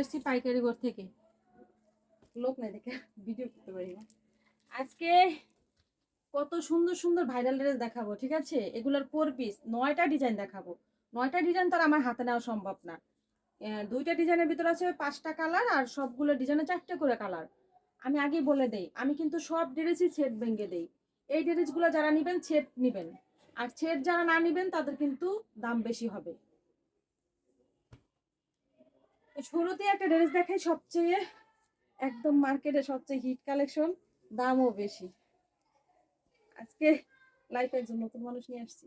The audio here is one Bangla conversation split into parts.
আসছি পাইকারি ঘর থেকে। লোক নাই দেখে ভিডিও করতে পারি না। আজকে কত সুন্দর সুন্দর ভাইরাল ড্রেস দেখাবো ঠিক আছে? এগুলোর ফোর পিস নয়টা ডিজাইন দেখাবো। নয়টা ডিজাইন তো আর আমার হাতে নেওয়া সম্ভব না। দুইটা ডিজাইনের ভিতর আছে পাঁচটা কালার আর সবগুলো ডিজাইনে চারটে করে কালার আমি আগে বলে দেই আমি কিন্তু সব ড্রেসই ছেদ ভেঙে দেই। এই ড্রেসগুলো যারা নেবেন ছেদ নেবেন। আর ছেদ যারা না নেবেন তাদের কিন্তু দাম বেশি হবে। শুরুতে একটা ড্রেস দেখাই, সবচেয়ে একদম মার্কেটে সবচেয়ে হিট কালেকশন দামও বেশি। আজকে লাইফে একজন নতুন মানুষ নিয়ে আসছি।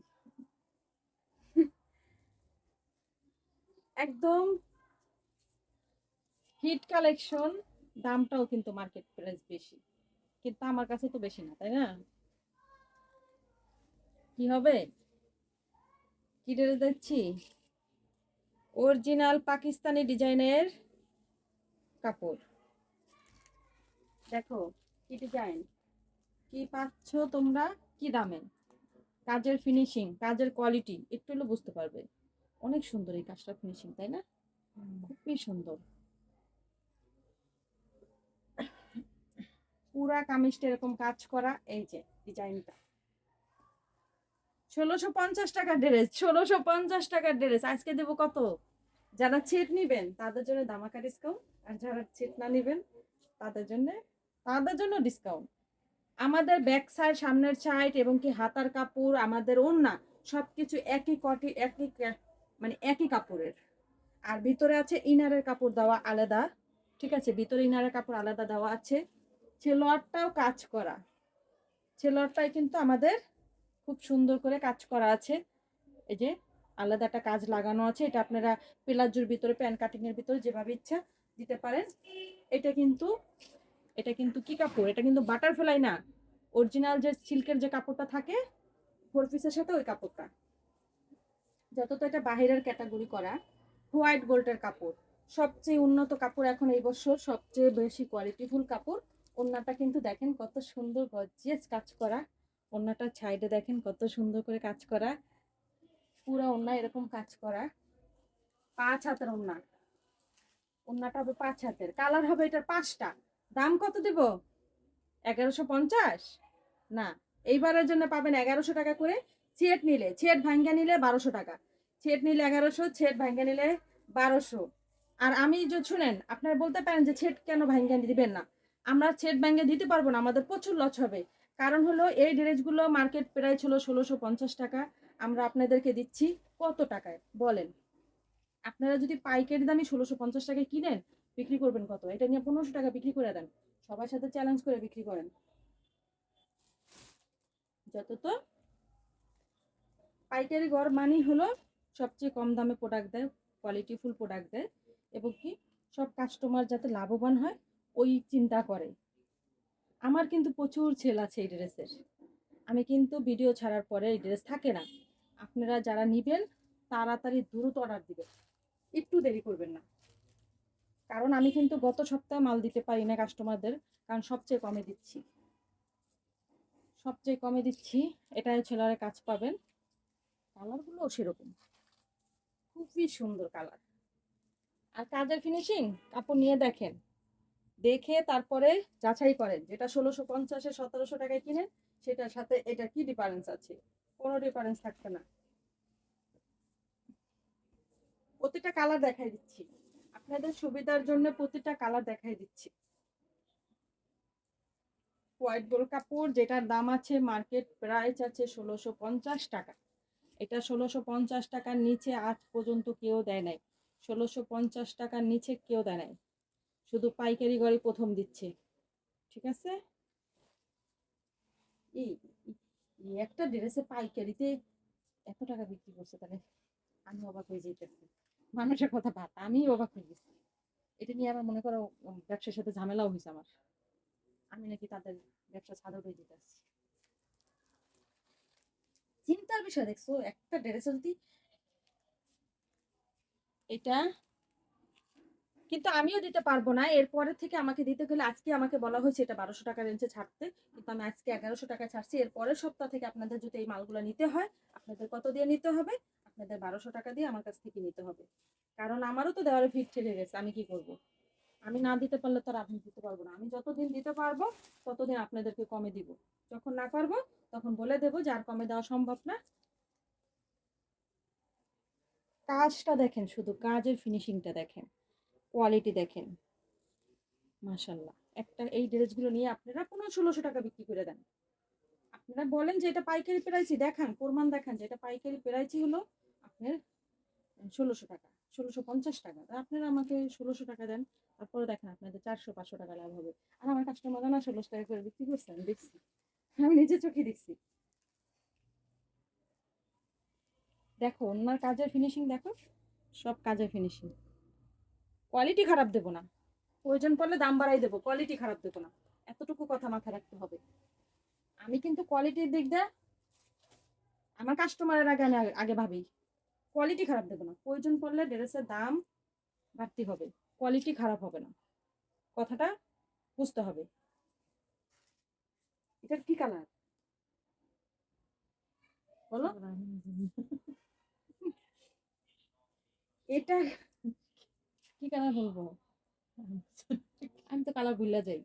একদম হিট কালেকশন দামটাও কিন্তু মার্কেট প্রাইস বেশি। কিন্তু আমার কাছে তো বেশি না, তাই না? কি হবে? কি ড্রেস দিচ্ছি অরিজিনাল পাকিস্তানি ডিজাইনের কাপড়। দেখো কি ডিজাইন কি পাচ্ছ তোমরা? কি দামে? কাজের ফিনিশিং কাজের কোয়ালিটি একটু হলে বুঝতে পারবে। অনেক সুন্দর এই কাজটা ফিনিশিং তাই না? খুবই সুন্দর। পুরা কামিজটা এরকম কাজ করা এই যে ডিজাইনটা ষোলোশো পঞ্চাশ টাকার ড্রেস ষোলোশো পঞ্চাশ টাকার ড্রেস আজকে দেবো কত? যারা ছেট নিবেন, তাদের জন্য দামাকা ডিসকাউন্ট আর যারা ছেট না নিবেন, তাদের জন্য তাদের জন্য ডিসকাউন্ট আমাদের ব্যাক সাইড সামনের সাইড এবং কি হাতার কাপড়, আমাদের ওড়না সব কিছু একই কটি, একই মানে একই কাপড়ের। আর ভিতরে আছে ইনারের কাপড় দেওয়া আলাদা, ঠিক আছে? ভিতরে ইনারের কাপড় আলাদা দেওয়া আছে। ছেলোয়ারটাও কাজ করা। ছেলোয়ারটাই কিন্তু আমাদের খুব সুন্দর করে কাজ করা আছে। এই যে আলাদা একটা কাজ লাগানো আছে। এটা আপনারা প্লাজোর ভিতরে, প্যান কাটিং এর ভিতরে যেভাবে ইচ্ছা দিতে পারেন। এটা কিন্তু এটা কিন্তু কি কাপড়? এটা কিন্তু বাটারফ্লাই না। অরিজিনাল যে সিল্কের যে কাপড়টা থাকে, ফোর পিসের সাথে ওই কাপড়টা। যত তো এটা বাহিরের ক্যাটাগরি করা, হোয়াইট গোল্ডের কাপড়। সবচেয়ে উন্নত কাপড় এখন এই বছর, সবচেয়ে বেশি কোয়ালিটিফুল কাপড়। ওন্নাটা কিন্তু দেখেন কত সুন্দর গর্জিয়াস কাজ করা। ওন্নাটার সাইডে দেখেন কত সুন্দর করে কাজ করা। পুরো ওন্না এরকম কাজ করা। পাঁচ হাতের ওন্না ওন্নাটা হবে পাঁচ হাতের। কালার হবে এটার পাঁচটা। দাম কত দেব? এগারোশো পঞ্চাশ? না, এইবারের জন্য পাবেন এগারোশো টাকা করে ছেট নিলে। ছেট ভাঙ্গা নিলে বারোশো টাকা। ছেট নিলে এগারোশো, ছেট ভাঙ্গা নিলে বারোশো। আর আমি যে শুনেন, আপনারা বলতে পারেন যে ছেট কেন ভাঙ্গা দিবেন না? আমরা ছেট ভাঙ্গা দিতে পারব না, আমাদের প্রচুর লস হবে। কারণ হলো এই ড্রেসগুলো মার্কেট প্রায় ছিল ষোলোশো পঞ্চাশ টাকা। আমরা আপনাদেরকে দিচ্ছি কত টাকায়? বলেন। আপনারা যদি পাইকারি দামে ষোলোশো পঞ্চাশ টাকায় কিনেন, বিক্রি করবেন কত? এটা নিয়ে পনেরোশো টাকা বিক্রি করে দেন। সবার সাথে চ্যালেঞ্জ করে বিক্রি করেন। যত তো পাইকারি গড় মানেই হলো সবচেয়ে কম দামে প্রোডাক্ট দেয় কোয়ালিটিফুল প্রোডাক্ট দেয় এবং কি সব কাস্টমার যাতে লাভবান হয়, ওই চিন্তা করে। আমার কিন্তু প্রচুর সেল আছে এই ড্রেসের আমি কিন্তু ভিডিও ছাড়ার পরে এই ড্রেস থাকে না। আপনারা যারা নিবেন, তাড়াতাড়ি দ্রুত অর্ডার দিবেন। একটু দেরি করবেন না। কারণ আমি কিন্তু গত সপ্তাহে মাল দিতে পারি না কাস্টমারদের কারণ সবচেয়ে কমে দিচ্ছি। সবচেয়ে কমে দিচ্ছি, এটাই ছেলেরা কাজ পাবেন। কালারগুলোও সেরকম। খুবই সুন্দর কালার। আর কাজের ফিনিশিং কাপড় নিয়ে দেখেন। দেখে তারপরে যাচাই করেন, যেটা ষোলোশো পঞ্চাশে সতেরোশো টাকায় কিনেন, সেটার সাথে এটা কি ডিফারেন্স আছে? কোনো ডিফারেন্স থাকবে না। প্রতিটা কালার দেখাই দিচ্ছি। আপনাদের সুবিধার জন্য প্রতিটা কালার দেখাই দিচ্ছি। হোয়াইট গোল কাপড়, যেটার দাম আছে মার্কেট প্রাইস আছে ষোলোশো পঞ্চাশ টাকা। এটা ষোলোশো পঞ্চাশ টাকার নিচে আজ পর্যন্ত কেউ দেয় নাই। ষোলোশো পঞ্চাশ টাকার নিচে কেউ দেয় নাই। শুধু পাইকারি গড়ে প্রথম দিচ্ছে। ঠিক আছে? এই একটা ড্রেসে পাইকারিতে এত টাকা বিক্রি করছে তাহলে আমি অবাক হয়ে যেতেছি মানুষের কথা ভাত আমি অবাক হয়ে গেছি। এটা নিয়ে আমার মনে করো ব্যবসার সাথে ঝামেলাও হয়েছে আমার। আমি নাকি তাদের ব্যবসা ছাড়ও হয়ে যেতেছি চিন্তার বিষয় দেখছ, একটা ড্রেস যদি এটা কিন্তু আমিও দিতে পারব না। এরপরে থেকে আমাকে দিতে গেলে আজকে আমাকে বলা হয়েছে এটা বারোশো টাকা রেঞ্জে ছাড়তে। কিন্তু আমি আজকে এগারোশো টাকা ছাড়ছি। এর পরের সপ্তাহ থেকে আপনাদের যদি এই মালগুলো নিতে হয়, আপনাদের কত দিয়ে নিতে হবে? আপনাদের বারোশো টাকা দিয়ে আমার কাছ থেকে নিতে হবে। কারণ আমারও তো দেওয়ার ফিট ঠেকে গেছে। আমি কি করব? আমি না দিতে পারলে তো আর আপনি দিতে পারব না। আমি যতদিন দিতে পারব, ততদিন আপনাদেরকে কমে দিব। যখন না পারব, তখন বলে দেবো যার কমে দেওয়া সম্ভব না। কাজটা দেখেন শুধু, কাজের ফিনিশিংটা দেখেন। কোয়ালিটি দেখেন। মাশাল্লাহ একটা এই ড্রেসগুলো নিয়ে আপনারা কোনো ষোলোশো টাকা বিক্রি করে দেন। আপনারা বলেন যে এটা পাইকারি প্রাইসই, দেখান, প্রমাণ দেখান যে এটা পাইকারি প্রাইসই হলো আপনার ষোলোশো টাকা, ষোলোশো পঞ্চাশ টাকা। আপনারা আমাকে ষোলোশো টাকা দেন, তারপরে দেখেন আপনাদের চারশো, পাঁচশো টাকা লাভ হবে। আর আমার কাস্টমার না ষোলোশো টাকা করে বিক্রি করছে, আমি দেখছি। আমি নিজে চোখে দেখছি। দেখো, ওনার কাজের ফিনিশিং দেখো, সব কাজের ফিনিশিং কোয়ালিটি খারাপ দেবো না। প্রয়োজন পড়লে দাম বাড়াই দেবো কোয়ালিটি খারাপ দেবো না। এতটুকু কথা মাথায় রাখতে হবে। আমি কিন্তু কোয়ালিটির দিক দিয়ে আমার কাস্টমারের আগে আমি আগে- ভাবি কোয়ালিটি খারাপ দেবো না। প্রয়োজন পড়লে ড্রেসের দাম বাড়তি হবে কোয়ালিটি খারাপ হবে না। কথাটা বুঝতে হবে। এটার কি কালার বলো। এটা কি কালার বলব? আমি তো কালার ভুলে যাই।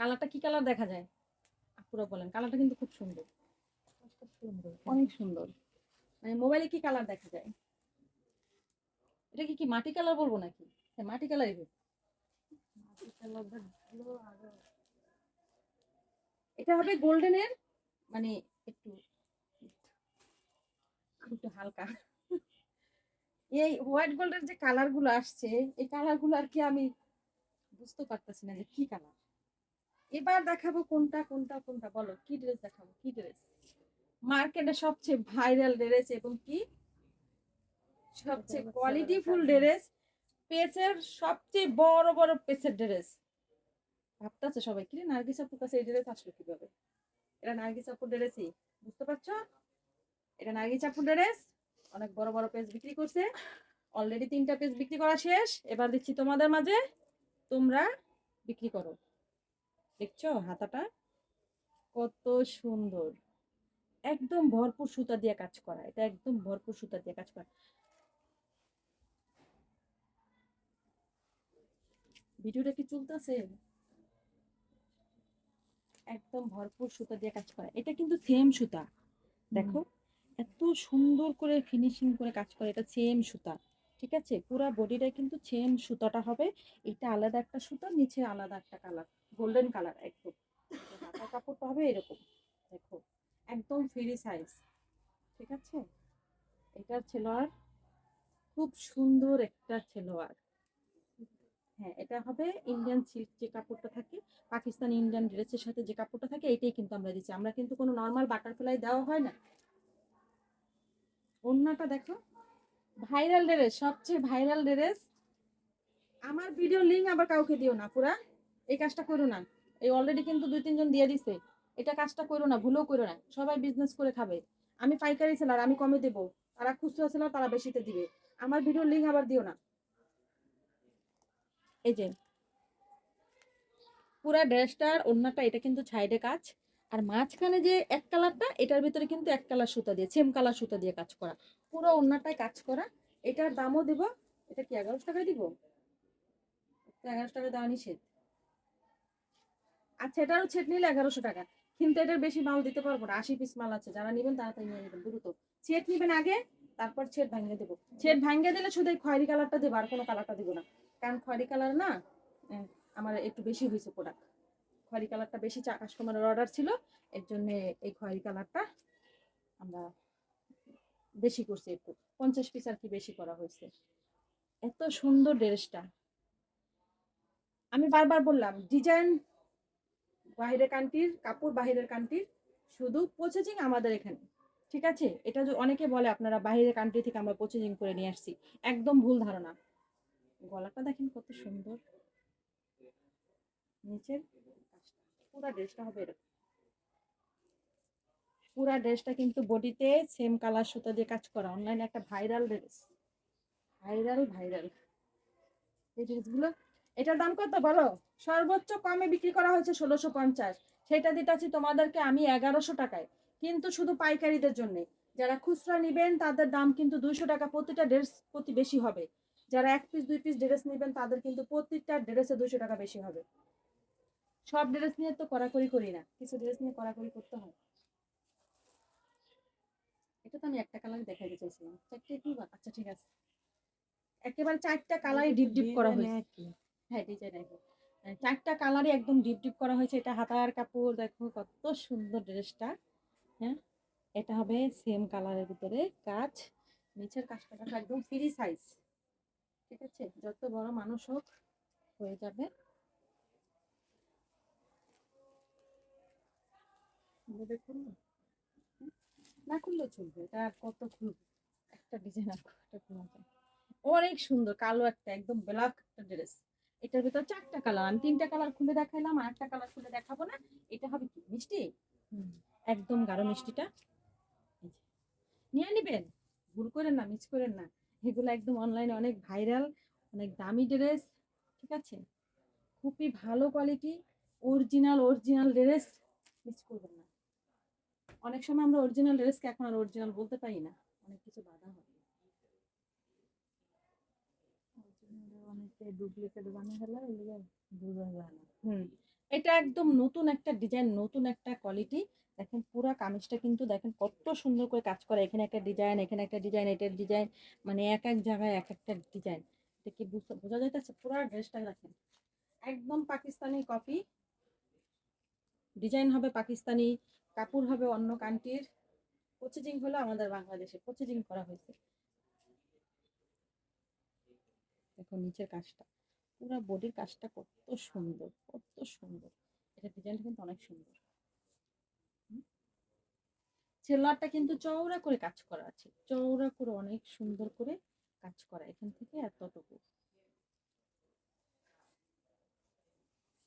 কালারটা কি কালার দেখা যায়? আপুরা বলেন কালারটা কিন্তু খুব সুন্দর। অনেক সুন্দর। মানে মোবাইলে কি কালার দেখা যায়? এটা কি কি মাটি কালার বলব নাকি? হ্যাঁ মাটি কালারই এটা হবে গোল্ডেনের মানে একটু একটু হালকা। এই হোয়াইট গোল্ডের যে কালারগুলো আসছে, এই কালারগুলো আর কি আমি বুঝতে পারতেছি না যে কি কালার এবার দেখাবো কোনটা কোনটা কোনটা, বলো, কি ড্রেস দেখাবো, কি ড্রেস মার্কেটে সবচেয়ে ভাইরাল ড্রেস এবং কি? সবচেয়ে কোয়ালিটি ফুল ড্রেস পেসের সবচেয়ে বড় বড় পেসের ড্রেস ভাবতেছে সবাই কি নার্গিস আপুর কাছে এই ড্রেস আসলো কীভাবে? এটা নার্গিস আপুর ড্রেসই বুঝতে পারছ? এটা নার্গিস আপুর ড্রেস অনেক বড় বড় পেজ বিক্রি করছে। অলরেডি তিনটা পেজ বিক্রি করা শেষ। এবার দিচ্ছি তোমাদের মাঝে, তোমরা বিক্রি করো। দেখছ হাতাটা? কত সুন্দর। একদম ভরপুর সুতা দিয়ে কাজ করা। এটা একদম ভরপুর সুতা দিয়ে কাজ করা। ভিডিওটা কি চলতেছে? একদম ভরপুর সুতা দিয়ে কাজ করা। এটা কিন্তু সেম সুতা। দেখো। এত সুন্দর করে ফিনিশিং করে কাজ করে, এটা সেম সুতা, ঠিক আছে? পুরো বডিটা কিন্তু সেম সুতাটা হবে, এটা আলাদা একটা সুতা নিচে আলাদা একটা কালার গোল্ডেন কালার একদম। হাতার কাপড়টা হবে এরকম, দেখো, একদম ফ্রি সাইজ ঠিক আছে? এটার ছেলোয়ার, খুব সুন্দর একটা ছেলোয়ার। হ্যাঁ এটা হবে ইন্ডিয়ান সিল্ক যে কাপড়টা থাকে, পাকিস্তানি ইন্ডিয়ান ড্রেসের সাথে যে কাপড়টা থাকে, এটাই কিন্তু আমরা দিচ্ছি। আমরা কিন্তু কোনো নর্মাল বাটারফ্লাই দেওয়া হয় না ওড়নাটা দেখো। ভাইরাল ড্রেস, সবচেয়ে ভাইরাল ড্রেস। আমার ভিডিও লিঙ্ক আবার কাউকে দিও না, পুরা। এই কাজটা করো না। এই অলরেডি কিন্তু দুই তিনজন দিয়ে দিছে। এটা কাজটা করো না, ভুলও করো না। সবাই বিজনেস করে খাবে। আমি পাইকারি সেলার আমি কমে দেব। তারা খুচরা সেলার তারা বেশিতে দিবে। আমার ভিডিও লিঙ্ক আবার দিও না। এই যে। পুরা ড্রেসটার ওড়নাটা এটা কিন্তু ছাইডে কাজ। আর মাঝখানে যে এক কালারটা, এটার ভিতরে কিন্তু এক কালার সুতা দিয়ে সেম কালার সুতা দিয়ে কাজ করা। পুরো অন্যটায় কাজ করা। এটার দামও দিব, এটা কি এগারোশো টাকায় দিব? এগারোশো টাকা দেওয়া নিষেধ। আচ্ছা এটারও ছেট নিলে এগারোশো টাকা। কিন্তু এটার বেশি মাল দিতে পারব না, আশি পিস মাল আছে, যারা নেবেন তাড়াতাড়ি নিয়ে নেবেন, দ্রুত। ছেট নেবেন আগে, তারপর ছেট ভাঙিয়ে দেবো। ছেট ভাঙিয়ে দিলে শুধু এই খয়েরি কালারটা দেবো, আর কোনো কালারটা দেবো না। কারণ খয়েরি কালার না আমার একটু বেশি হয়েছে প্রোডাক্ট খয়েরি কালারটা বেশি কাস্টমারের অর্ডার ছিল, এর জন্য এই খয়েরি কালারটা আমরা বেশি করছি একটু। পঞ্চাশ পিস আর কি বেশি করা হয়েছে। এত সুন্দর ড্রেসটা। আমি বারবার বললাম ডিজাইন বাইরের কান্ট্রির কাপড় বাইরের কান্ট্রির শুধু প্রসেসিং আমাদের এখানে। ঠিক আছে? এটা যে অনেকে বলে, আপনারা বাইরের কান্ট্রি থেকে আমরা প্রসেসিং করে নিয়ে আসছি। একদম ভুল ধারণা। গলাটা দেখেন কত সুন্দর। নিচের পুরো ড্রেসটা হবে এরকম। পুরা ড্রেসটা কিন্তু বডিতে সেম কালার সুতা দিয়ে কাজ করা। অনলাইনে একটা ভাইরাল ড্রেস ভাইরাল ভাইরাল এই ড্রেসগুলো এটার দাম কত বলো? সর্বোচ্চ কমে বিক্রি করা হয়েছে ষোলোশো পঞ্চাশ। সেটা দিতেছি তোমাদেরকে আমি এগারোশো টাকায়। কিন্তু শুধু পাইকারিদের জন্য। যারা খুচরা নেবেন, তাদের দাম কিন্তু দুইশো টাকা প্রতিটা ড্রেস প্রতি বেশি হবে। যারা এক পিস দুই পিস ড্রেস নেবেন, তাদের কিন্তু প্রত্যেকটা ড্রেসে দুশো টাকা বেশি হবে। সব ড্রেস নিয়ে তো কড়াকড়ি করি না কিছু ড্রেস নিয়ে কড়াকড়ি করতে হয়। এটা তো আমি একটা কালার দেখাইতে চাইছিলাম। চারটে কি আচ্ছা ঠিক আছে। একেবারে চারটা কালারে ডিপ ডিপ করা হয়েছে। হ্যাঁ ডিজাইন একই। চারটা কালারে একদম ডিপ ডিপ করা হয়েছে। এটা হাতার কাপড় দেখো কত সুন্দর ড্রেসটা হ্যাঁ এটা হবে সেম কালারের ভিতরে কাজ। নিচের কাজটা একদম ফ্রি সাইজ ঠিক আছে? যত বড় মানুষ হোক হয়ে যাবে। দেখুন না খুললেও চলবে, এটা আর কত খুলবে একটা ডিজাইন আর একটা যায়। অনেক সুন্দর, কালো একটা, একদম ব্ল্যাক একটা ড্রেস এটার ভিতর চারটা কালার আমি তিনটা কালার খুলে দেখাইলাম, আর একটা কালার খুলে দেখাবো না। এটা হবে কি, মিষ্টি? একদম গাঢ় মিষ্টিটা। নিয়ে নিবেন? ভুল করেন না মিস করেন না। এগুলো একদম অনলাইনে অনেক ভাইরাল অনেক দামি ড্রেস ঠিক আছে? খুবই ভালো quality original original dress miss করবেন না। অনেক সময় আমরা অরিজিনাল ড্রেসকে এখন আর অরিজিনাল বলতে পারি না। অনেক কিছু বাধা হয়। এটা একদম নতুন একটা ডিজাইন নতুন একটা কোয়ালিটি দেখেন পুরা কামিজটা কিন্তু দেখেন কত সুন্দর করে কাজ করে। এখানে একটা ডিজাইন এখানে একটা ডিজাইন এটার ডিজাইন মানে এক এক জায়গায় এক একটা ডিজাইন এটা কি বোঝা যাইতেছে? পুরা ড্রেসটা দেখেন। একদম পাকিস্তানি কপি ডিজাইন হবে পাকিস্তানি। কাপড় হবে অন্য কান্ট্রির পচিজিং হলো আমাদের বাংলাদেশে পচিজিং করা হয়েছে। দেখো নিচের কাজটা। পুরো বডির কাজটা কত সুন্দর কত সুন্দর। এটা ডিজাইনটা কিন্তু অনেক সুন্দর। সেলোয়ারটা কিন্তু চওড়া করে কাজ করা আছে। চওড়া করে অনেক সুন্দর করে কাজ করা এখান থেকে এতটুকু।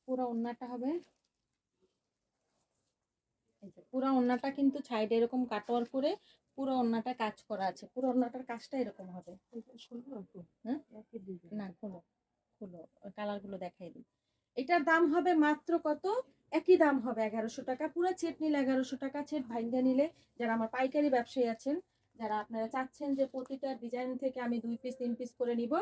পুরো ওন্নাটা হবে এই যে পুরো ওন্নাটা কিন্তু সাইডে এরকম কাটওয়ার করে পুরো ওন্নাটা কাজ করা আছে। পুরো ওন্নাটার কাজটা এরকম হবে। হ্যাঁ? না খোলো খোলো কালারগুলো দেখাই দিই। এটার দাম হবে মাত্র কত? একই দাম হবে এগারোশো টাকা। পুরো সেট নিলে এগারোশো টাকা সেট ভাইঙ্গা নিলে যারা আমার পাইকারি ব্যবসায়ী আছেন যারা আপনারা চাচ্ছেন যে প্রতিটা ডিজাইন থেকে আমি দুই পিস তিন পিস করে নিব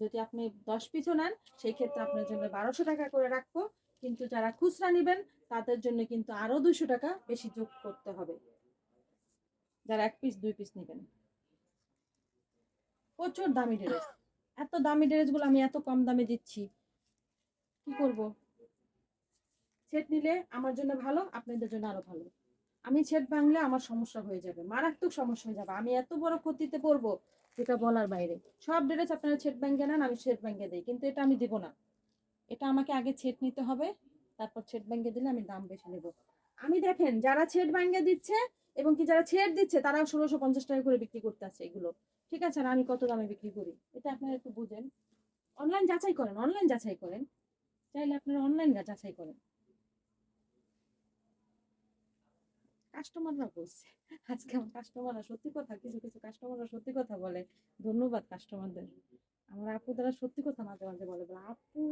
যদি আপনি দশ পিসও নেন সেই ক্ষেত্রে আপনার জন্য বারোশো টাকা করে রাখব। কিন্তু যারা খুচরা নেবেন, তাদের জন্য কিন্তু আরও দুশো টাকা বেশি যোগ করতে হবে। যারা এক পিস দুই পিস নেবেন। প্রচুর দামি ড্রেস এত দামি ড্রেসগুলো আমি এত কম দামে দিচ্ছি। কি করব? সেট নিলে আমার জন্য ভালো, আপনাদের জন্য আরও ভালো। আমি সেট ভাঙলে আমার সমস্যা হয়ে যাবে, মারাত্মক সমস্যা হয়ে যাবে। আমি এত বড় ক্ষতিতে পড়ব যেটা বলার বাইরে। সব ড্রেস আপনারা সেট ব্যাঙ্গে নেন, আমি সেট ব্যাঙ্গে দিই, কিন্তু এটা আমি দিব না। এটা আমাকে আগে ছেট নিতে হবে, তারপর ছেট ব্যাঙ্গে দিলে আমি দাম বেশি নেব। আমি দেখেন, যারা ছেট ব্যাঙ্গে দিচ্ছে এবং কি যারা ছেট দিচ্ছে তারা ষোলোশো পঞ্চাশ টাকা করে বিক্রি করতে আছে এগুলো। ঠিক আছে? আর আমি কত দামে বিক্রি করি? এটা আপনারা একটু বুঝেন। অনলাইন যাচাই করেন অনলাইন যাচাই করেন। চাইলে আপনারা অনলাইন যাচাই করেন। কাস্টমাররা বলছে, আজকে আমার কাস্টমাররা সত্যি কথা, কিছু কিছু কাস্টমাররা সত্যি কথা বলে। ধন্যবাদ কাস্টমারদের আমার আপু দ্বারা সত্যি কথা মাঝে মাঝে বলে বলে, আপু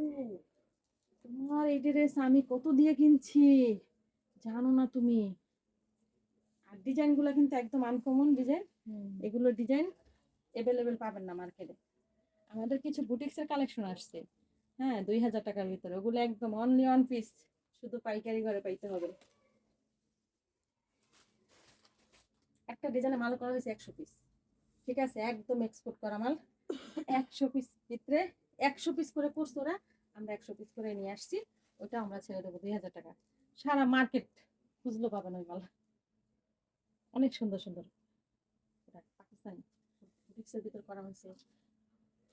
তোমার এই ড্রেস আমি কত দিয়ে কিনছি? জানো না তুমি? আর ডিজাইনগুলো কিন্তু একদম আনকমন ডিজাইন এগুলো ডিজাইন অ্যাভেলেবেল পাবেন না মার্কেটে আমাদের কিছু বুটিক্সের কালেকশন আসছে। হ্যাঁ দুই হাজার টাকার ভিতরে। ওগুলো একদম অনলি অন পিস শুধু পাইকারি ঘরে পাইতে হবে। একটা ডিজাইনে মাল করা হয়েছে একশো পিস ঠিক আছে? একদম এক্সপোর্ট করা মাল। একশো পিস ভিতরে একশো পিস করে করছে ওরা। আমরা একশো পিস করে নিয়ে আসছি। ওটা আমরা ছেড়ে দেবো দুই হাজার টাকা। সারা মার্কেট খুঁজলো পাবেন ওই মাল অনেক সুন্দর সুন্দর। এটা পাকিস্তানি। বুটিক্সের ভিতর করা হয়েছে।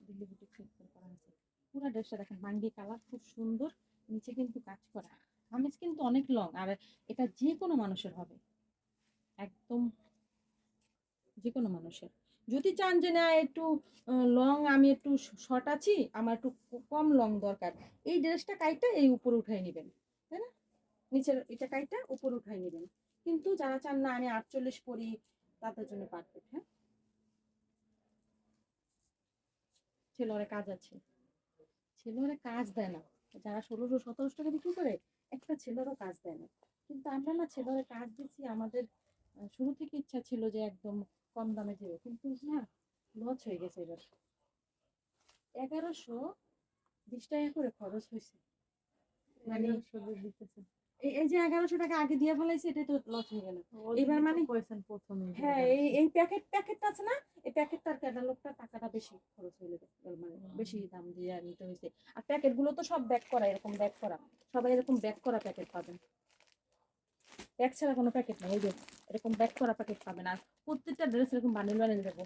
দিল্লি বুটিক্সের ভিতর করা হয়েছে। পুরো ড্রেসটা দেখেন মাঙ্গি কালার খুব সুন্দর। নিচে কিন্তু কাজ করা। কামিজ কিন্তু অনেক লং আর এটা যে কোনো মানুষের হবে। একদম যে কোনো মানুষের। যদি চান যে, না, একটু লং আমি একটু শর্ট আছি, আমার একটু কম লং দরকার। এই ড্রেসটা কাইটা এই উপরে উঠাই নেবেন, তাই না? নিচের এটা কাইটা উপরে উঠাই নেবেন। কিন্তু যারা চান, না, আমি আটচল্লিশ পরি, তাদের জন্য পারফেক্ট হ্যাঁ? ছেলেরা কাজ আছে। ছেলেরা কাজ দেয় না। যারা ষোলোশো সতেরোশো টাকা বিক্রি করে, একটা ছেলেরও কাজ দেয় না। কিন্তু আমরা না ছেলেরা কাজ দিচ্ছি আমাদের শুরু থেকে ইচ্ছা ছিল যে, একদম কম দামে দেবো। কিন্তু না লস হয়ে গেছে এবার। এগারোশো বিশ টাকা করে খরচ হয়েছে। মানে এই এই যে এগারোশো টাকা আগে দিয়ে ফেলাইছে এটাই তো লস হয়ে গেল। এবার মানে- প্রথমে হ্যাঁ এই এই প্যাকেট প্যাকেটটা আছে না এই প্যাকেটটার ক্যাটালগটা টাকাটা বেশি খরচ হয়ে মানে বেশি দাম দিয়ে নিতে হয়েছে। আর প্যাকেটগুলো তো সব ব্যাক করা এরকম ব্যাক করা। সবাই এরকম ব্যাক করা প্যাকেট পাবেন। ব্যাগ ছাড়া কোনো প্যাকেট নেই যে এরকম ব্যাক করা প্যাকেট পাবেন। আর প্রত্যেকটা ড্রেস এরকম বানিয়ে বানিয়ে দেবো।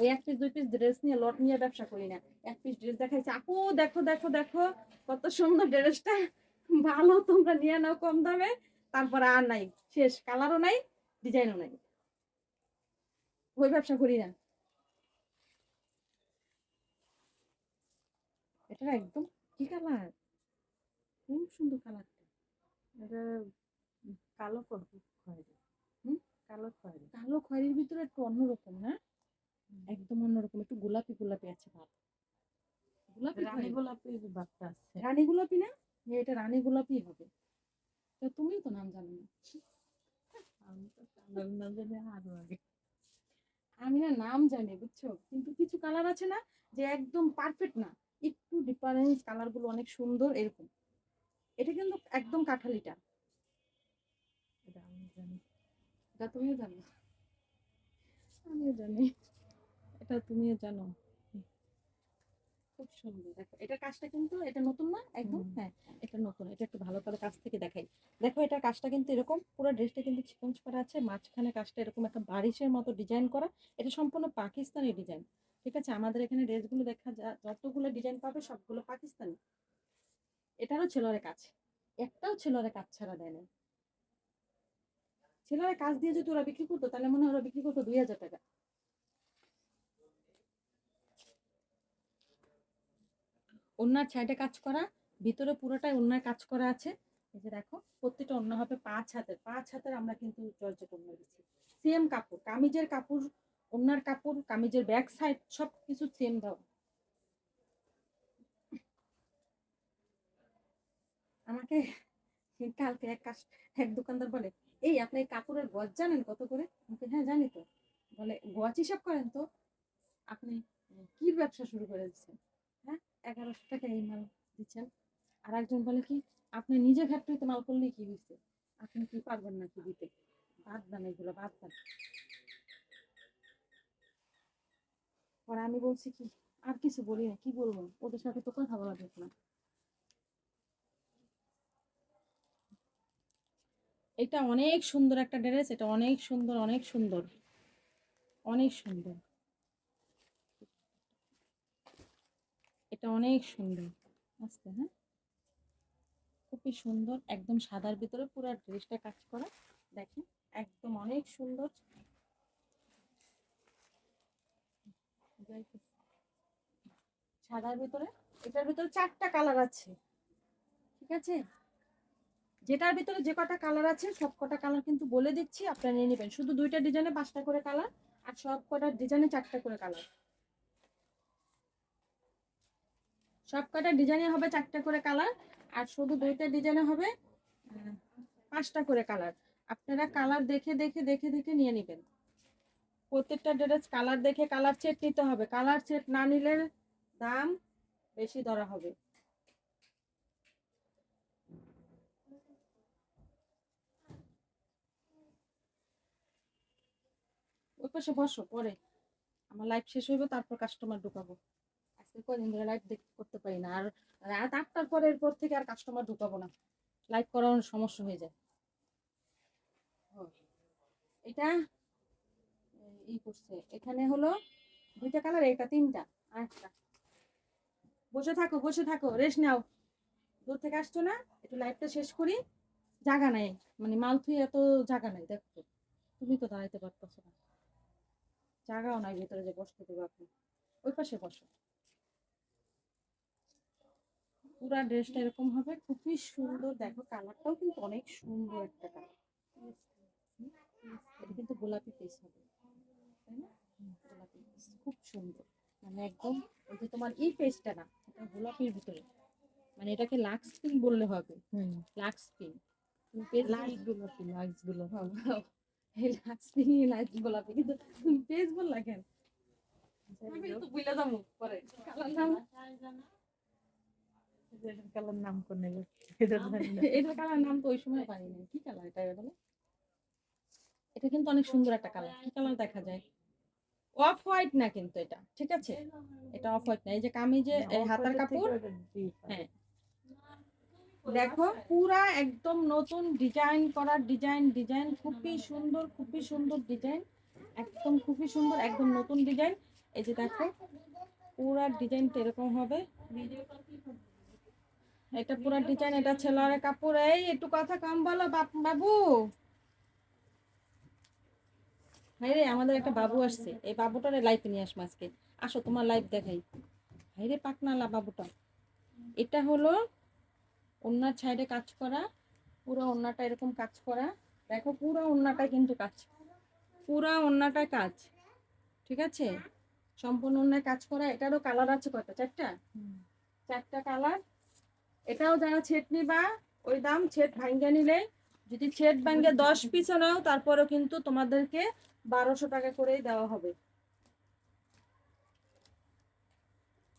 ওই এক পিস দুই পিস ড্রেস নিয়ে লট নিয়ে ব্যবসা করি না। এক পিস ড্রেস দেখাইছে, আপু, দেখো দেখো দেখো, কত সুন্দর ড্রেসটা ভালো, তোমরা নিয়ে নাও কম দামে। তারপরে আর নাই, শেষ। কালারও নাই ডিজাইনও নাই। ওই ব্যবসা করি না। এটা একদম কি কালার খুব সুন্দর কালারটা এটা কালো খয়েরি হুম? কালো খয়েরি। কালো খয়েরির ভিতরে একটু অন্যরকম না? একদম অন্যরকম একটু গোলাপি গোলাপি আছে ভাব। গোলাপি রানী। গোলাপি বাচ্চা আছে। রানী গোলাপি না? এটা রানী গোলাপি হবে। তো তুমি তো নাম জানো না। আমি তো কালার না জানি আরও আগে। আমি না নাম জানি বুঝছ? কিন্তু কিছু কালার আছে না যে একদম পারফেক্ট না। একটু ডিফারেন্স কালারগুলো অনেক সুন্দর এরকম। এটা কিন্তু একদম কাঠালিটা। জানি। এটা তুমিও জানো? আমিও জানি। এটা তুমিও জানো। খুব সুন্দর। দেখো এটা কাজটা কিন্তু এটা নতুন না একদম? হ্যাঁ এটা নতুন এটা একটু ভালো করে কাছ থেকে দেখাই। দেখো এটা কাজটা কিন্তু এরকম পুরো ড্রেসটা কিন্তু চিকঞ্চ করা আছে মাঝখানে কাজটা এরকম একটা বারিশের মতো ডিজাইন করা। এটা সম্পূর্ণ পাকিস্তানি ডিজাইন ঠিক আছে? আমাদের এখানে ড্রেসগুলো দেখা যা যতগুলো ডিজাইন পাবে সবগুলো পাকিস্তানি। এটারও ছেলরে কাজ একটাও ছেলরে কাজ ছাড়া দেয় না। ছেলেরা কাজ দিয়ে যদি ওরা বিক্রি করতো, তাহলে মনে হয় ওরা বিক্রি করতো দুই হাজার টাকা। অন্যার সাইডে কাজ করা, ভিতরে পুরোটাই অন্যার কাজ করা আছে। এই যে দেখো, প্রত্যেকটা অন্য হবে পাঁচ হাতের। পাঁচ হাতের আমরা কিন্তু জর্জেট অন্য দিচ্ছি। সেম কাপড়, কামিজের কাপড় অন্যার কাপড়, কামিজের ব্যাক সাইড সব কিছু সেম দাও আমাকে কালকে এক কাজ এক দোকানদার বলে এই, আপনি কাপড়ের গজ জানেন কত করে? হ্যাঁ জানি তো। বলে, গজ হিসাব করেন তো, আপনি কি ব্যবসা শুরু করে দিচ্ছেন হ্যাঁ এগারোশো টাকা এই মাল দিচ্ছেন। আর একজন বলে কি, আপনি নিজে ফ্যাক্টরিতে মাল করলে কি হয়েছে আপনি কি পারবেন না কি দিতে? বাদ দেন এগুলো, বাদ দেন। পরে আমি বলছি কি, আর কিছু বলি না, কি বলব? ওদের সাথে তো কথা বলা যেত না। এটা অনেক সুন্দর একটা ড্রেস, এটা অনেক সুন্দর অনেক সুন্দর। অনেক সুন্দর। এটা অনেক সুন্দর। আস্তে হ্যাঁ? খুবই সুন্দর, একদম সাদার ভিতরে পুরো ড্রেসটা কাজ করা। দেখেন, একদম অনেক সুন্দর। সাদার ভিতরে, এটার ভিতরে চারটা কালার আছে। ঠিক আছে? যেটার ভিতরে যে কটা কালার আছে, সব কটা কালার কিন্তু বলে দিচ্ছি, আপনারা নিয়ে নেবেন। শুধু দুইটা ডিজাইনে পাঁচটা করে কালার আর সব কটা ডিজাইনে চারটা করে কালার সব কটা ডিজাইনে হবে চারটা করে কালার আর শুধু দুইটা ডিজাইনে হবে পাঁচটা করে কালার আপনারা কালার দেখে দেখে দেখে দেখে নিয়ে নেবেন। প্রত্যেকটা ড্রেস কালার দেখে কালার সেট নিতে হবে। কালার সেট না নিলে দাম বেশি ধরা হবে। ওই পাশে বসো, পরে। আমার লাইভ শেষ হইবে, তারপর কাস্টমার ঢুকাবো। আজকে কদিন ধরে লাইভ দেখতে করতে পারি না। আর রাত আটটার পরে এরপর থেকে আর কাস্টমার ঢুকাবো না। লাইভ করার সমস্যা হয়ে যায়। এটা ই করছে। এখানে হলো দুইটা কালার এটা তিনটা একটা। বসে থাকো বসে থাকো। রেস্ট নাও। দূর থেকে আসছো না? একটু লাইভটা শেষ করি। জায়গা নাই। মানে মাল থুই এত জায়গা নাই, দেখো। তুমি তো দাঁড়াইতে পারতেছো না। জায়গাও নাই ভেতরে যে বসতে দেবো আপনি। ওই পাশে বসো। পুরা ড্রেসটা এরকম হবে খুবই সুন্দর। দেখো কালারটাও কিন্তু অনেক সুন্দর একটা কালার। এটা কিন্তু গোলাপি পিস হবে তাই না? গোলাপি পিস খুব সুন্দর। মানে একদম ওই যে তোমার এই পেজটা না এটা গোলাপির ভিতরে। মানে এটাকে লাক্স পিঙ্ক বললে হবে। হুম। Lux pink. তুমি পেজ লাইটগুলো কি লাইটস এই লাইট গোলাপি কিন্তু পেজ বললা কেন? আমি তো বুইলা যাব পরে। কালার নাম? কালার নাম কোন নেবে এটা কালার নাম তো ওই সময় পারি না কি কালার এটা বলে? এটা কিন্তু অনেক সুন্দর একটা কালার। কি কালার দেখা যায়? অফ হোয়াইট না কিন্তু এটা ঠিক আছে? এটা অফ হোয়াইট না। এই যে কামিজে হাতার কাপড় হ্যাঁ। দেখো, পুরা একদম নতুন ডিজাইন করা ডিজাইন ডিজাইন খুবই সুন্দর খুবই সুন্দর ডিজাইন একদম খুবই সুন্দর, একদম নতুন ডিজাইন এই যে দেখো, পুরা ডিজাইনটা এরকম হবে। এটা পুরা ডিজাইন এটা ছেলের কাপড়। এই, একটু কথা কম বলো বাবু। হাই রে, আমাদের একটা বাবু আসছে। এই বাবুটারে লাইফে নিয়ে আসব আজকে। আসো, তোমার লাইফ দেখাই। হাই রে, পাকনালা বাবুটা। এটা হলো ওনার সাইডে কাজ করা পুরো ওন্নাটা এরকম কাজ করা। দেখো পুরো ওন্নাটা কিন্তু কাজ পুরো ওন্নাটা কাজ ঠিক আছে? সম্পূর্ণ ওন্নায় কাজ করা এটারও কালার আছে কয়টা? চারটা? চারটা কালার। এটাও যারা ছেট নিবা ওই দাম ছেট ভাঙ্গা নিলে যদি ছেট ভাঙ্গে দশ পিসও নাও তারপরেও কিন্তু তোমাদেরকে বারোশো টাকা করেই দেওয়া হবে।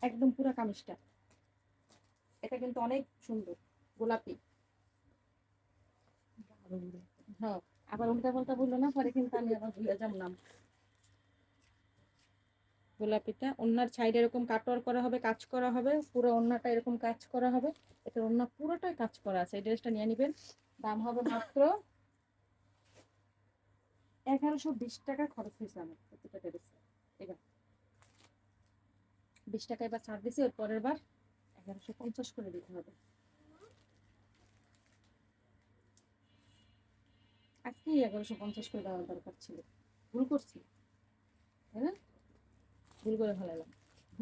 একদম পুরা কামিজটা। এটা কিন্তু অনেক সুন্দর। গোলাপি। হ্যাঁ আবার উল্টা পাল্টা বলল না, পরে কিন্তু আমি আবার ভুলে গোলাপিটা ওনার সাইড এরকম করা হবে, কাজ করা হবে, পুরো ওন্নাটা এরকম কাজ করা হবে। এটা পুরোটাই কাজ করা আছে, এই ড্রেসটা নিয়ে নিবেন। দাম হবে মাত্র এগারোশো বিশ টাকা খরচ হয়েছে আমার প্রতিটা ড্রেসে। এবার বিশ টাকা এবার ছাড় দিছি ওর পরের বার এগারোশো পঞ্চাশ করে দিতে হবে। আজকেই এগারোশো পঞ্চাশ করে দেওয়ার দরকার ছিল। ভুল করছি। তাই না? ভুল করে ফেলালাম।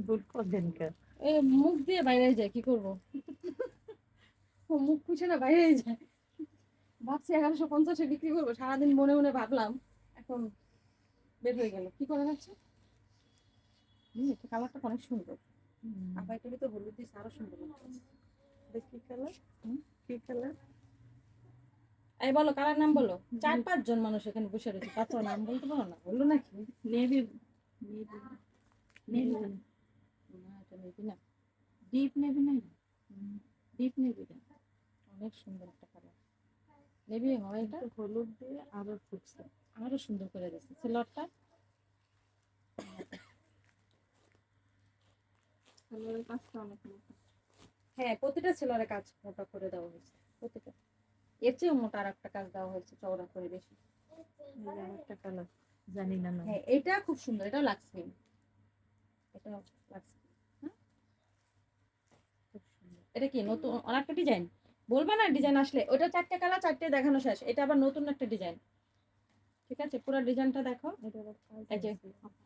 ভুল করলেন কেন? এই মুখ দিয়ে বাইরে যায় কি করব? ও মুখ খুঁজে না বাইরে যায়। ভাবছি এগারোশো পঞ্চাশে বিক্রি করব সারাদিন মনে মনে ভাবলাম এখন বের হয়ে গেল। কি করা যাচ্ছে এটা কালারটা অনেক সুন্দর। আবার এটা ভিতরে হলুদ দিয়েছে আরও সুন্দর কি কালার? কি কালার? এই বলো কালার নাম বলো? চার পাঁচ জন মানুষ এখানে বসে রয়েছে পাঁচ নাম বলতে পারো না। বলল নাকি? নেভি নেভি না এটা নেবি না। ডিপ নেভি নাই? ডিপ নেভি না? অনেক সুন্দর একটা কালার নেবি হয় এটা? হলুদ দিয়ে আরও ফুটছে। আরও সুন্দর করে দিচ্ছে সিলরটা কাজটা অনেক মোটা হ্যাঁ প্রতিটা সিলরে কাজ মোটা করে দেওয়া হয়েছে। প্রতিটা। এর চেয়েও মোটা আর একটা কাজ দেওয়া হয়েছে চওড়া করে বেশি। কালার জানি না না হ্যাঁ এটা খুব সুন্দর এটা লাক্সমিন এটা লাক্সমিন হ্যাঁ? এটা কি নতুন অনেকটা ডিজাইন বলবা না ডিজাইন আসলে ওটা চারটে কালার চারটে দেখানো শেষ এটা আবার নতুন একটা ডিজাইন ঠিক আছে পুরো ডিজাইনটা দেখো।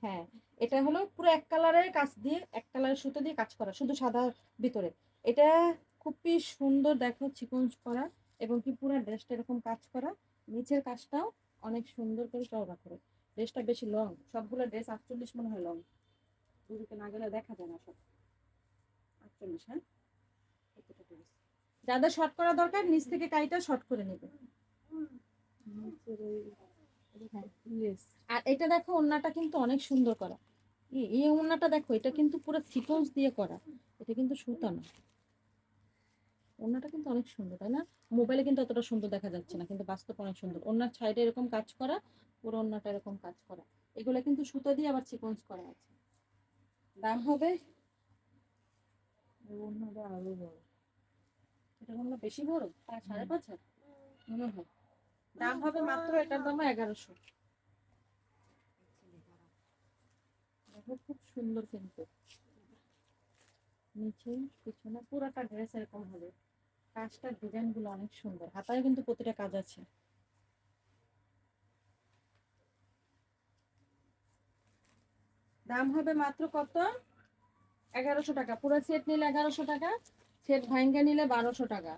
হ্যাঁ এটা হলো পুরো এক কালারের কাজ দিয়ে এক কালারের সুতো দিয়ে কাজ করা শুধু সাদা ভিতরে। এটা খুবই সুন্দর দেখো চিকন করা। এবং কি পুরো ড্রেসটা এরকম কাজ করা নিচের কাজটাও অনেক সুন্দর করে চওড়া করে। ড্রেসটা বেশি লং সবগুলো ড্রেস আটচল্লিশ মনে হয় লং দুদিকে না গেলে দেখা যায় না সব। আটচল্লিশ হ্যাঁ? যাদের শর্ট করা দরকার নিচ থেকে কাইটা শর্ট করে নেবে। হ্যাঁ। আর এটা দেখো ওন্নাটা কিন্তু অনেক সুন্দর করা। এই- এই ওন্নাটা দেখো এটা কিন্তু পুরো সিকোয়েন্স দিয়ে করা। এটা কিন্তু সুতা না। ওন্নাটা কিন্তু অনেক সুন্দর তাই না? মোবাইলে কিন্তু অতটা সুন্দর দেখা যাচ্ছে না কিন্তু বাস্তব অনেক সুন্দর। ওন্নার সাইডে এরকম কাজ করা পুরো ওন্নাটা এরকম কাজ করা। এগুলো কিন্তু সুতো দিয়ে আবার সিকোয়েন্স করা আছে। দাম হবে? অন্যটা আরও বড়। এটা হয় বেশি বড়? তার সাড়ে পাঁচ হাজার? মনে হয়। দাম হবে মাত্র এটার দাম এগারোশো। খুব সুন্দর কিন্তু। নিচে পিছনে পুরোটা ড্রেস এরকম হবে। কাজটার ডিজাইনগুলো অনেক সুন্দর। হাতায় কিন্তু প্রতিটা কাজ আছে। দাম হবে মাত্র কত? এগারোশো টাকা। পুরো সেট নিলে এগারোশো টাকা সেট ভাঙ্গা নিলে বারোশো টাকা।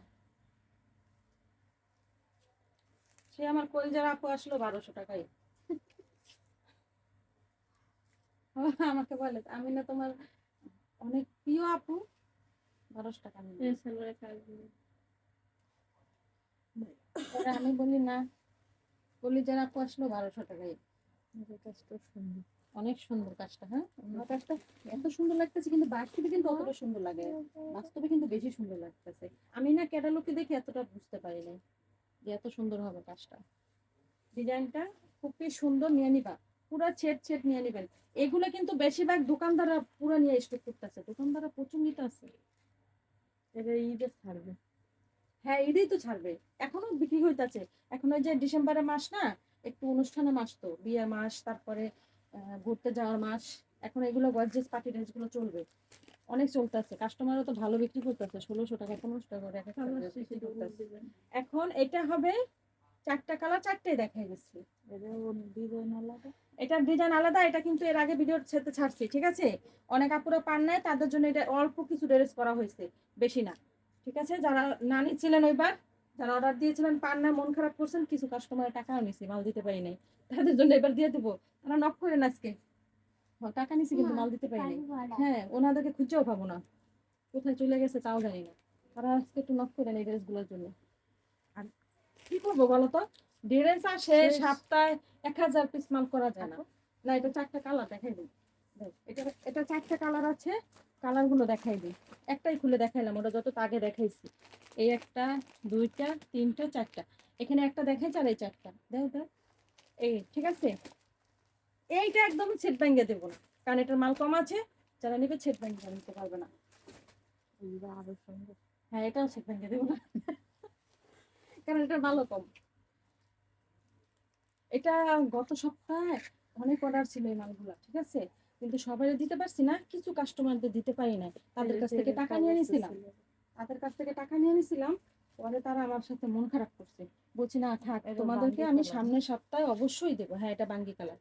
সে আমার কলজার আপু আসলো বারোশো টাকাই আমাকে বলে, আমি না তোমার অনেক প্রিয় আপু, বারোশো টাকা নিলে এই সালোয়ারের কাজগুলো পরে আমি বলি না কলিজার আপু আসলো বারোশো টাকায় কাজটা সুন্দর। অনেক সুন্দর কাজটা হ্যাঁ? কাজটা এত সুন্দর লাগতেছে, কিন্তু বাস্তবে কিন্তু অতটা সুন্দর লাগে। বাস্তবে কিন্তু বেশি সুন্দর লাগতেছে। আমি না ক্যাটালগে দেখে এতটা বুঝতে পারি নাই যে এত সুন্দর হবে কাজটা। ডিজাইনটা খুবই সুন্দর, নিয়ে নিবা। পুরা ছেট ছেট নিয়ে নিবেন। এগুলো কিন্তু বেশিরভাগ দোকানদাররা পুরা নিয়ে স্টক করতেছে। দোকানদাররা প্রচুর নিতে আছে এটা ঈদের ছাড়বে। হ্যাঁ ঈদেই তো ছাড়বে। এখনও বিক্রি হইতাছে। এখন ওই যে ডিসেম্বরের মাস না একটু অনুষ্ঠানের মাস তো বিয়ের মাস তারপরে ঘুরতে যাওয়ার মাস। এখন এগুলো গর্জেস পার্টি ড্রেসগুলো চলবে। অনেক চলতেছে। কাস্টমারও তো ভালো বিক্রি করতেছে। ষোলোশো টাকা পনেরোশো টাকা করে এখন এটা হবে চারটা কালার চারটেই দেখাই দিচ্ছি। এটা ডিজাইন আলাদা? এটার ডিজাইন আলাদা এটা কিন্তু এর আগে ভিডিওর সাথে ছাড়ছি ঠিক আছে? অনেক আপুরা পান নাই তাদের জন্য এটা অল্প কিছু ড্রেস করা হয়েছে বেশি না। ঠিক আছে? যারা না নিচ্ছিলেন ওইবার যারা অর্ডার দিয়েছিলেন পান না মন খারাপ করছেন কিছু কাস্টমার টাকাও নিছি মাল দিতে পারি নাই। তাদের জন্য এবার দিয়ে দেবো। তারা নক করেন আজকে। হ্যাঁ, টাকা নিছি কিন্তু মাল দিতে পারি নাই। হ্যাঁ ওনাদেরকে খুঁজেও পাবো না। কোথায় চলে গেছে তাও জানি না। তারা আজকে একটু নক করেন এই ড্রেসগুলোর জন্য। আর কি করব বলো তো? ড্রেস আসে। সপ্তাহে এক হাজার পিস মাল করা যায় না। না এটা চারটা কালার দেখাই দিই। এটা এটা চারটা কালার আছে। কালারগুলো দেখাই দিই। একটাই খুলে দেখাইলাম ওটা যত আগে দেখাইছি। এই একটা দুইটা তিনটা চারটা। এখানে একটা দেখাইছে আর এই চারটা। দেখ দেখ এই ঠিক আছে? এইটা একদম ছেট ব্যাঙ্গে দেবো না কারণ এটার মাল কম আছে যারা নেবে ছেট ব্যাঙ্গে নিতে পারবে না। হ্যাঁ এটাও ছেট ব্যাঙ্গে দেবো না। কারণ এটার মালও কম। এটা গত সপ্তাহে অনেক অর্ডার ছিল এই মালগুলো ঠিক আছে? কিন্তু সবাই দিতে পারছি না কিছু কাস্টমারদের দিতে পারি না তাদের কাছ থেকে টাকা নিয়ে নিয়েছিলাম তাদের কাছ থেকে টাকা নিয়ে নিয়েছিলাম পরে তারা আমার সাথে মন খারাপ করছে। বলছি না থাক তোমাদেরকে আমি সামনের সপ্তাহে অবশ্যই দেবো। হ্যাঁ এটা বাঙ্গি কালার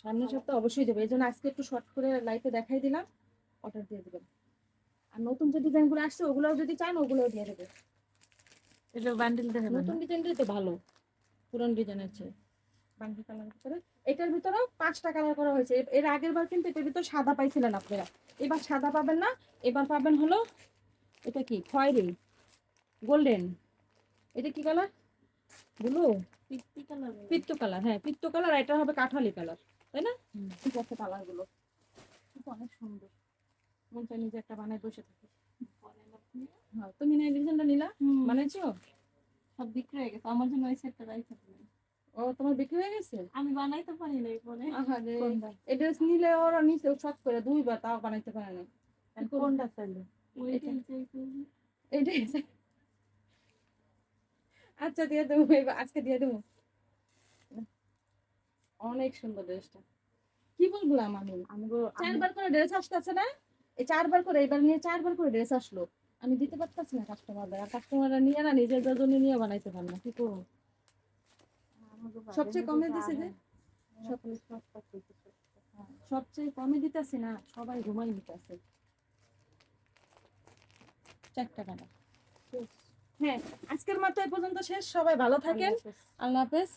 সামনের সপ্তাহে অবশ্যই দেবো। এই জন্য আজকে একটু শর্ট করে লাইফে দেখাই দিলাম। অর্ডার দিয়ে দেবেন। আর নতুন যে ডিজাইনগুলো আসছে ওগুলোও যদি চান ওগুলোও দিয়ে দেবে এটা বান্ডিল দেখাবেন। নতুন ডিজাইনটাই তো ভালো। পুরান ডিজাইনের আছে। বাঙ্গি কালার ভিতরে। এটার ভিতরেও পাঁচটা কালার করা হয়েছে। এর- এর আগের বার কিন্তু এটার ভিতর সাদা পাইছিলেন আপনারা। এবার সাদা পাবেন না এবার পাবেন হলো এটা কি? খয়েরি। গোল্ডেন। এটা কি কালার? ব্লু? কালার পিত্ত কালার হ্যাঁ পিত্ত কালার এটা হবে কাঠালি কালার তাই না। ঠিক আছে কালারগুলো অনেক সুন্দর। মন চাই নিজে একটা বানায় বসে থাকি। হ্যাঁ তুমি না ডিজাইনটা নিলা? বানাইছো? সব বিক্রি হয়ে গেছে। আমার জন্য ওই সেটটা দিলেন ও তোমার বিক্রি হয়ে গেছে? আমি বানাইতে পারি না পরে আহারে কোনটা? নিলে ওরা নিচে শখ করে দুইবার তাও বানাইতে পারে না কোনটা চাইলে? এটা। ড্রেস আচ্ছা দিয়ে দেবো আজকে দিয়ে দেবো। অনেক সুন্দর ড্রেসটা। কি বললাম আমি আমগো চারবার করে ড্রেস আসতেছে না? এই চারবার করে এবার নিয়ে চারবার করে ড্রেস আসলো। আমি দিতে পারতাছি না কাস্টমারদের আর কাস্টমাররা নিয়ে না নিজের জন্য নিয়ে বানাইতে পারে না। কি করব? সবচেয়ে কমে দিছে যে? হ্যাঁ, সবচেয়ে কমে দিতেছে না সবাই ঘুমাই দিতেছে। চারটা টাকা হ্যাঁ আজকের মতো এ পর্যন্ত শেষ। সবাই ভালো থাকেন। আল্লাহ হাফেজ।